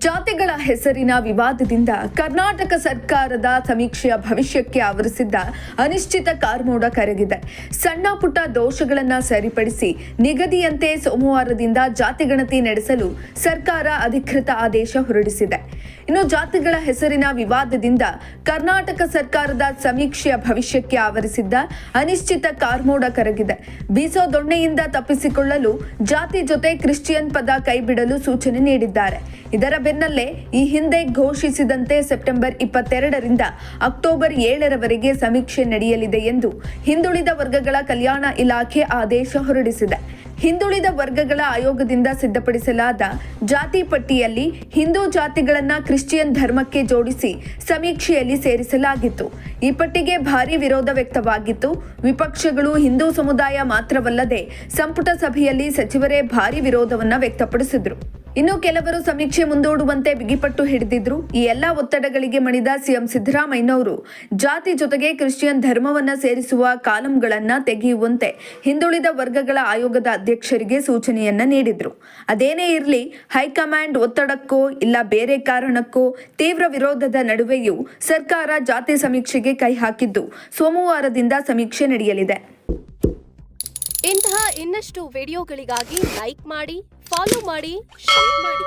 ಹೆಸರಿನ ವಿವಾದದಿಂದ ಕರ್ನಾಟಕ ಸರ್ಕಾರದ ಸಮೀಕ್ಷೆಯ ಭವಿಷ್ಯಕ್ಕೆ ಆವರಿಸಿದ್ದ ಅನಿಶ್ಚಿತ ಕಾರ್ಮೋಡ ಕರಗಿದೆ. ಸಣ್ಣ ಪುಟ್ಟ ದೋಷಗಳನ್ನ ಸರಿಪಡಿಸಿ ನಿಗದಿಯಂತೆ ಸೋಮವಾರದಿಂದ ಜಾತಿಗಣತಿ ನಡೆಸಲು ಸರ್ಕಾರ ಅಧಿಕೃತ ಆದೇಶ ಹೊರಡಿಸಿದೆ. ಇನ್ನು ಜಾತಿಗಳ ಹೆಸರಿನ ವಿವಾದದಿಂದ ಕರ್ನಾಟಕ ಸರ್ಕಾರದ ಸಮೀಕ್ಷೆಯ ಭವಿಷ್ಯಕ್ಕೆ ಆವರಿಸಿದ್ದ ಅನಿಶ್ಚಿತ ಕಾರ್ಮೋಡ ಕರಗಿದೆ. ಬೀಸೋ ದೊಣ್ಣೆಯಿಂದ ತಪ್ಪಿಸಿಕೊಳ್ಳಲು ಜಾತಿ ಜೊತೆ ಕ್ರಿಶ್ಚಿಯನ್ ಪದ ಕೈಬಿಡಲು ಸೂಚನೆ ನೀಡಿದ್ದಾರೆ. ಇದರ ಬೆನ್ನಲ್ಲೇ ಈ ಹಿಂದೆ ಘೋಷಿಸಿದಂತೆ ಸೆಪ್ಟೆಂಬರ್ ಇಪ್ಪತ್ತೆರಡರಿಂದ ಅಕ್ಟೋಬರ್ ಏಳರವರೆಗೆ ಸಮೀಕ್ಷೆ ನಡೆಯಲಿದೆ ಎಂದು ಹಿಂದುಳಿದ ವರ್ಗಗಳ ಕಲ್ಯಾಣ ಇಲಾಖೆ ಆದೇಶ ಹೊರಡಿಸಿದೆ. ಹಿಂದುಳಿದ ವರ್ಗಗಳ ಆಯೋಗದಿಂದ ಸಿದ್ಧಪಡಿಸಲಾದ ಜಾತಿ ಪಟ್ಟಿಯಲ್ಲಿ ಹಿಂದೂ ಜಾತಿಗಳನ್ನ ಕ್ರಿಶ್ಚಿಯನ್ ಧರ್ಮಕ್ಕೆ ಜೋಡಿಸಿ ಸಮೀಕ್ಷೆಯಲ್ಲಿ ಸೇರಿಸಲಾಗಿತ್ತು. ಈ ಪಟ್ಟಿಗೆ ಭಾರಿ ವಿರೋಧ ವ್ಯಕ್ತವಾಗಿತ್ತು. ವಿಪಕ್ಷಗಳು ಹಿಂದೂ ಸಮುದಾಯ ಮಾತ್ರವಲ್ಲದೆ ಸಂಪುಟ ಸಭೆಯಲ್ಲಿ ಸಚಿವರೇ ಭಾರಿ ವಿರೋಧವನ್ನು ವ್ಯಕ್ತಪಡಿಸಿದ್ರು. ಇನ್ನು ಕೆಲವರು ಸಮೀಕ್ಷೆ ಮುಂದೂಡುವಂತೆ ಬಿಗಿಪಟ್ಟು ಹಿಡಿದಿದ್ರು. ಈ ಎಲ್ಲಾ ಒತ್ತಡಗಳಿಗೆ ಮಣಿದ ಸಿಎಂ ಸಿದ್ದರಾಮಯ್ಯನವರು, ಜಾತಿ ಜೊತೆಗೆ ಕ್ರಿಶ್ಚಿಯನ್ ಧರ್ಮವನ್ನ ಸೇರಿಸುವ ಕಾಲಂಗಳನ್ನ ತೆಗೆಯುವಂತೆ ಹಿಂದುಳಿದ ವರ್ಗಗಳ ಆಯೋಗದ ಅಧ್ಯಕ್ಷರಿಗೆ ಸೂಚನೆಯನ್ನ ನೀಡಿದ್ರು. ಅದೇನೇ ಇರಲಿ, ಹೈಕಮಾಂಡ್ ಒತ್ತಡಕ್ಕೋ ಇಲ್ಲ ಬೇರೆ ಕಾರಣಕ್ಕೋ ತೀವ್ರ ವಿರೋಧದ ನಡುವೆಯೂ ಸರ್ಕಾರ ಜಾತಿ ಸಮೀಕ್ಷೆಗೆ ಕೈ ಹಾಕಿದ್ದು ಸೋಮವಾರದಿಂದ ಸಮೀಕ್ಷೆ ನಡೆಯಲಿದೆ. ಇಂತಹ ಇನ್ನಷ್ಟು ವಿಡಿಯೋಗಳಿಗಾಗಿ ಲೈಕ್ ಮಾಡಿ ಫಾಲೋ ಮಾಡಿ ಶೇರ್ ಮಾಡಿ.